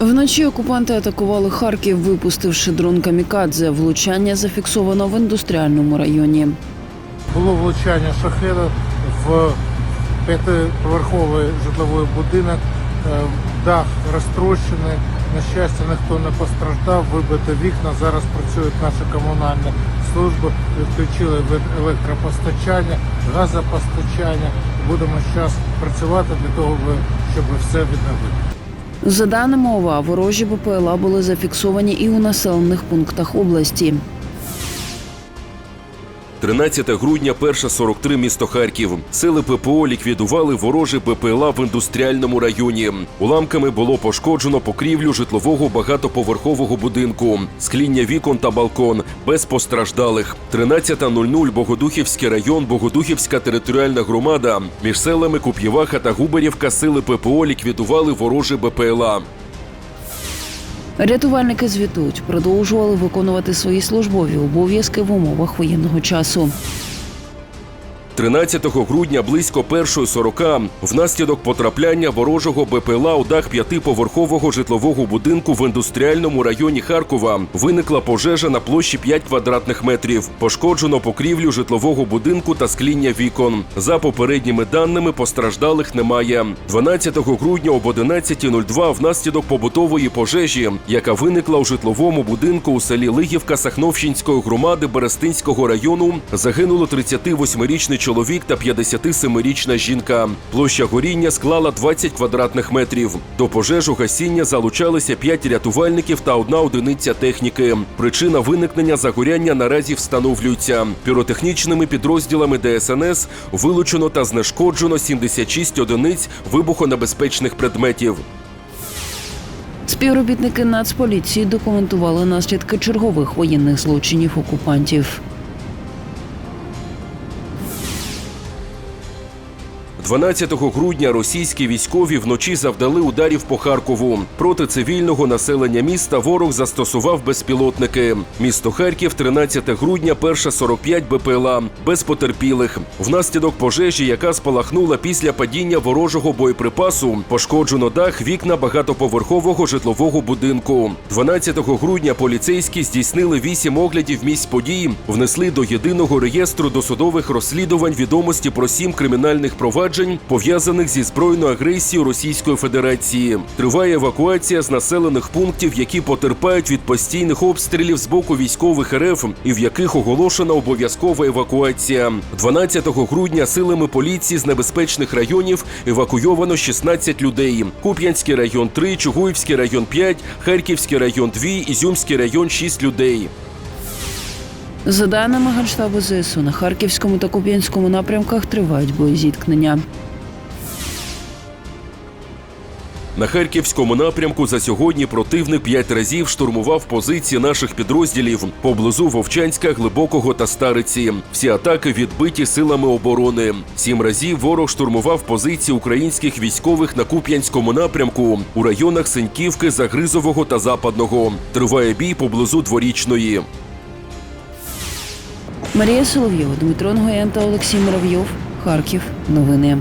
Вночі окупанти атакували Харків, випустивши дрон камікадзе. Влучання зафіксовано в індустріальному районі. Було влучання шахеда в п'ятиповерховий житловий будинок. Е, Дах розтрощений. На щастя, ніхто не постраждав, вибито вікна. Зараз працюють наші комунальні служби, відключили від електропостачання, газопостачання. Будемо зараз працювати для того, щоб все відновити. За даними ОВА, ворожі БПЛА були зафіксовані і у населених пунктах області. 13 грудня, перша 43 місто Харків. Сили ППО ліквідували ворожі БПЛА в індустріальному районі. Уламками було пошкоджено покрівлю житлового багатоповерхового будинку, скління вікон та балкон без постраждалих. 13.00 Богодухівський район, Богодухівська територіальна громада. Між селами Куп'єваха та Губарівка сили ППО ліквідували ворожі БПЛА. Рятувальники звітують, продовжували виконувати свої службові обов'язки в умовах воєнного часу. 13 грудня близько 1.40 внаслідок потрапляння ворожого БПЛА у дах п'ятиповерхового житлового будинку в індустріальному районі Харкова виникла пожежа на площі 5 квадратних метрів. Пошкоджено покрівлю житлового будинку та скління вікон. За попередніми даними постраждалих немає. 12 грудня об 11.02 внаслідок побутової пожежі, яка виникла у житловому будинку у селі Лигівка Сахновщинської громади Берестинського району, загинуло 38-річний чоловік та 57-річна жінка. Площа горіння склала 20 квадратних метрів. До пожежу гасіння залучалися 5 рятувальників та одна одиниця техніки. Причина виникнення загоряння наразі встановлюється. Піротехнічними підрозділами ДСНС вилучено та знешкоджено 76 одиниць вибухонебезпечних предметів. Співробітники Нацполіції документували наслідки чергових воєнних злочинів окупантів. 12 грудня російські військові вночі завдали ударів по Харкову. Проти цивільного населення міста ворог застосував безпілотники. Місто Харків, 13 грудня, перша 45 БПЛА, без потерпілих. Внаслідок пожежі, яка спалахнула після падіння ворожого боєприпасу, пошкоджено дах вікна багатоповерхового житлового будинку. 12 грудня поліцейські здійснили вісім оглядів місць подій, внесли до єдиного реєстру досудових розслідувань відомості про сім кримінальних проваджень, пов'язаних зі збройною агресією Російської Федерації. Триває евакуація з населених пунктів, які потерпають від постійних обстрілів з боку військових РФ і в яких оголошена обов'язкова евакуація. 12 грудня силами поліції з небезпечних районів евакуйовано 16 людей. Куп'янський район 3, Чугуївський район 5, Харківський район 2, Ізюмський район 6 людей. За даними Генштабу ЗСУ, на Харківському та Куп'янському напрямках тривають боєзіткнення. На харківському напрямку за сьогодні противник п'ять разів штурмував позиції наших підрозділів поблизу Вовчанська, Глибокого та Стариці. Всі атаки відбиті силами оборони. Сім разів ворог штурмував позиції українських військових на Куп'янському напрямку у районах Синьківки, Загризового та Западного. Триває бій поблизу дворічної. Марія Соловйова, Дмитро Нгоєн та Олексій Муравйов. Харків. Новини.